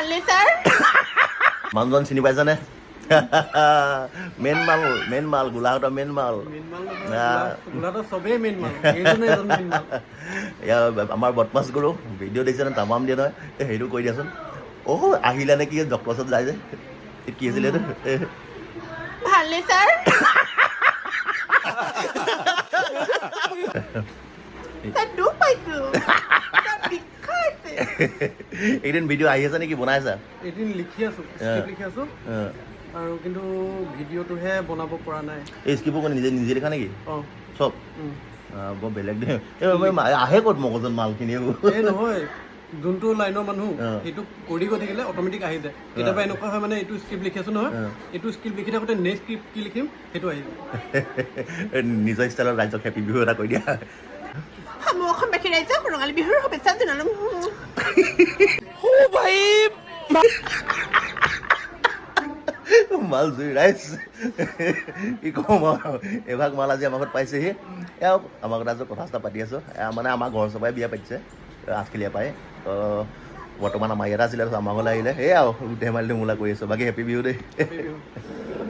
ভালনে ছাৰ মানুহজন চিনি পাইছানে? মেইন মাল মেইন মাল গোলাঘাটৰ মেইন মাল। মেইন মাল আহ। গোলাঘাটত চবেই মেইন মাল এইজনে এজন মেইন মাল। এয়া আমাৰ বদমাছ গুৰু ভিডিঅ' দেখিছেনে তামাম দিয়ে নহয়। এই হেৰিটো কৈ দিয়াচোন। অ' আহিলে নে কি? ডক্টৰ ওচৰত যায় যে। কি আছিলে এইটো? এ, ভালনে ছাৰ দুখ পাইছোঁ। এইদিন ভিডিঅ' আহি আছে নেকি? বনাই আছা এদিন লিখি আছো স্ক্ৰিপ্ট লিখি আছো। আৰু কিন্তু ভিডিঅ'টোহে বনাব পৰা নাই। এই স্কিপো নিজে নিজে লিখা নেকি? অঁ। চব? বৰ বেলেগ দেই মই আহে ক'ত মগজত মালখিনি? এই নহয়। যোনটো লাইনৰ মানুহ সেইটো কৰি গৈ থাকিলে অট'মেটিক আহি যায়। কেতিয়াবা এনেকুৱা হয় মানে এইটো স্ক্ৰিপ্ট লিখি আছো নহয় এইটো স্ক্ৰিপ্ট লিখি থাকোঁতে নেক্সট স্ক্ৰিপ্ট কি লিখিম সেইটো আহি যায়। নিজৰ ষ্টাইলত ৰাইজক হেপী বিহু এটা কৈ দিয়া। সমূহ অসমবাসী ৰাইজক ৰঙালী বিহুৰ শুভেচ্ছা জনালোঁ। মাল জুই ৰাইজ। কি ক'ম আৰু। এভাগ মাল আজি আমাৰ ঘৰত পাইছেহি। এয়া আমাৰ ঘৰত আজি কথা চথা পাতি আছোঁ। মানে আমাৰ ঘৰৰ চবাই বিয়া পাতিছে আঠখেলীয়া পাই তো, বৰ্তমান আমাৰ ইয়াত আছিলে, আমাৰ ঘৰলৈ আহিলে। সেয়া আৰু ধেমালি ধুমুলা কৰি আছোঁ। বাকী হেপী বিহু দেই।